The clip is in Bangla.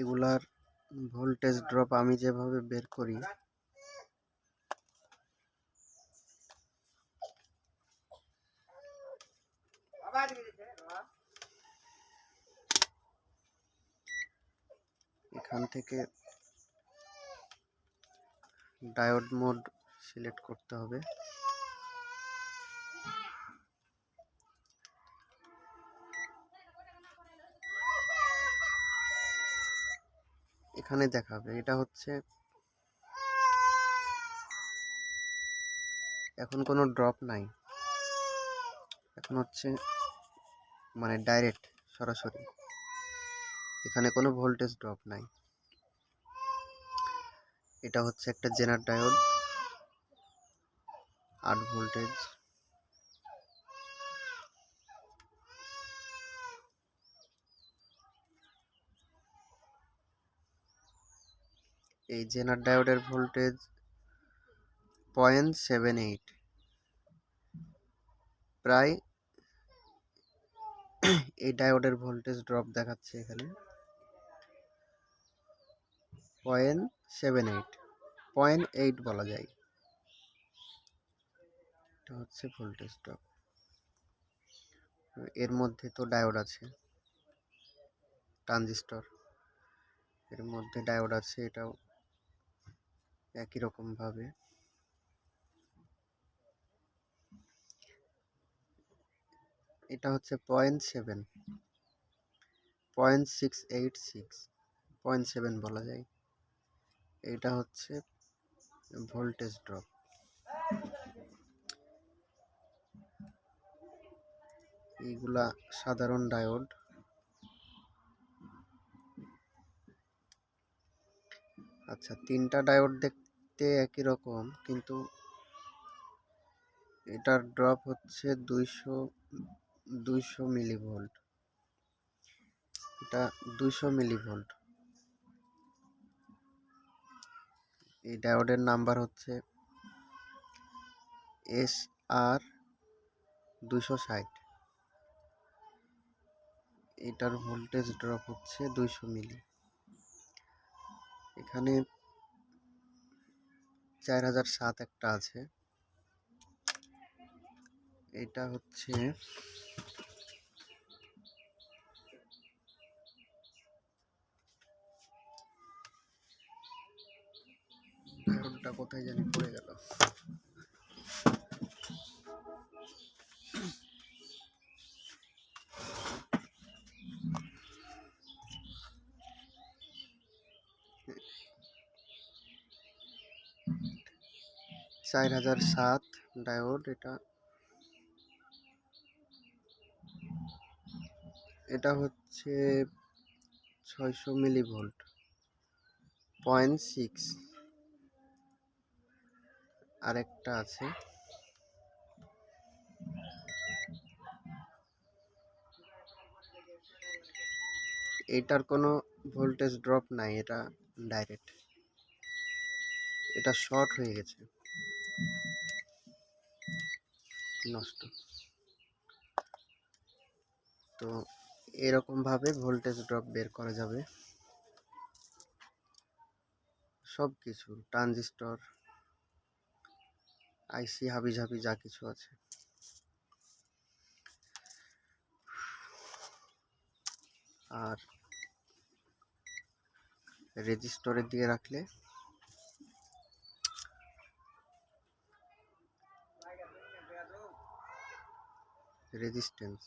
এগুলার ভোল্টেজ ড্রপ আমি যেভাবে বের করি এখান থেকে ডায়োড মোড সিলেক্ট করতে হবে। এখানে দেখাবে। এটা হচ্ছে এখন কোনো ড্রপ নাই। এখন হচ্ছে মানে ডাইরেক্ট সরাসরি। এখানে কোনো ভোল্টেজ ড্রপ নাই। এটা হচ্ছে একটা জেনার ডায়োড আট ভোল্টেজ এই জেনার ডায়োডের ভোল্টেজ পয়েন্ট সেভেন এইট। প্রায় এই ডায়োডের ভোল্টেজ ড্রপ দেখাচ্ছে এখানে। Point seven eight. Point eight বলা যায়। এটা হচ্ছে ভোল্টেজ ড্রপ। এর মধ্যে তো ডায়োড আছে। ট্রানজিস্টর। এর মধ্যে ডায়োড আছে, এটাও। একই রকম ভাবে। এটা হচ্ছে point seven point six eight six point seven বলা যায়। এটা হচ্ছে ভোল্টেজ ড্রপ এইগুলা সাধারণ ডায়োড আচ্ছা তিনটা ডায়োড দেখতে একই রকম, কিন্তু এটার ড্রপ হচ্ছে দুইশো দুইশো মিলিভোল্ট এটা দুইশো মিলিভোল্ট এই ডায়োডের নাম্বার হচ্ছে এস আর দুশো ষাট। এটার ভোল্টেজ ড্রপ হচ্ছে দুইশো মিলি এখানে চার হাজার সাত একটা আছে। এটা হচ্ছে ডায়োডটা কোথায় জানি পড়ে গেল। চার হাজার সাত ডায়োড এটা। এটা হচ্ছে ছয়শো মিলি ভোল্ট পয়েন্ট সিক্স। আরেকটা আছে। এটার কোনো ভোল্টেজ ড্রপ নাই, এটা ডাইরেক্ট। এটা শর্ট হয়ে গেছে। নষ্ট। তো এরকম ভাবে ভোল্টেজ ড্রপ বের করা যাবে। সব কিছু ট্রানজিস্টর আইসি হাবিজাবি যা কিছু আছে। আর রেজিস্টরের দিকে রাখলে রেজিস্ট্যান্স